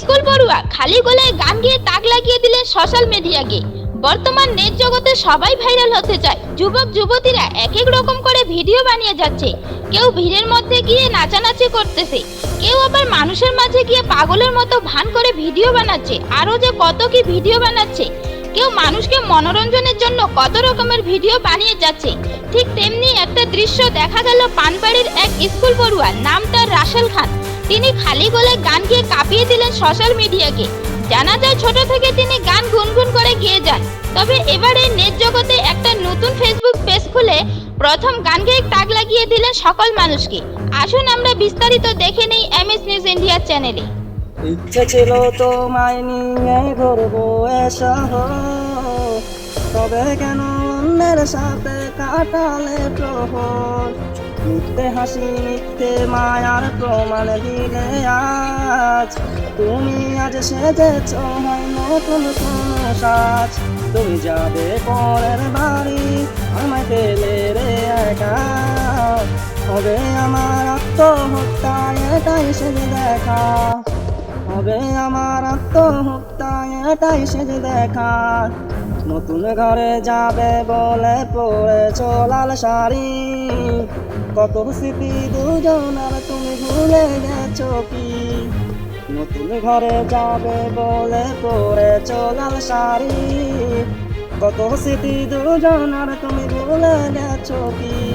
School পড়ুয়া খালি গলায় গান গিয়ে তাক লাগিয়ে দিলেন সোশ্যাল মিডিয়াকে বর্তমান নেট জগতে সবাই ভাইরাল হতে চায়। যুবক, যুবতীরা এক এক রকম করে ভিডিও বানিয়ে যাচ্ছে। কেউ ভিড়ের মধ্যে গিয়ে নাচানাচি করতেছে। কেউ আবার মানুষের মাঝে গিয়ে পাগলের মতো ভান করে ভিডিও বানাচ্ছে। আরও যে কত কি ভিডিও বানাচ্ছে। কেউ মানুষকে মনোরঞ্জনের জন্য কত রকমের ভিডিও বানিয়ে যাচ্ছে। ঠিক তেমনি একটা দৃশ্য দেখা গেল পানবাড়ির এক স্কুল পড়ুয়া নাম তার রাসেল খান। তিনি খালি গলায় গান গিয়ে কাঁপিয়ে দিলেন সোশ্যাল মিডিয়াকে জানা যায় ছোট থেকে তিনি গান গুনগুন করে গিয়ে যান। তবে এবারে নেট জগতে একটা নতুন ফেসবুক পেজ খুলে প্রথম গান গেয়ে তাক লাগিয়ে দিলেন সকল মানুষকে। আসুন আমরা বিস্তারিত দেখে নেই এমএস নিউজ ইন্ডিয়া চ্যানেলে ছিল তবে কেন অন্যের সাথে কাটালে প্রহর? মিথ্যে হাসি মিথ্যে মায়ার প্রমাণ দিলে আজ। তুমি আজ সেজেছ হয় নতুন কোনো সাজ তুমি যাবে পরের বাড়ি, আমায় পেলে রে একা। হবে আমার আত্মহত্যা, এটাই সেজে দেখা। হবে আমার আত্মহত্যা, এটাই সেজে দেখা। নতুন ঘরে যাবে বলে পড়ে চলাল শাড়ি। কত স্মৃতি দুজনার তুমি ভুলে গেছো কি? নতুন ঘরে যাবে বলে পরে চলাল শাড়ি। কত স্মৃতি দুজনার তুমি ভুলে গেছো কি?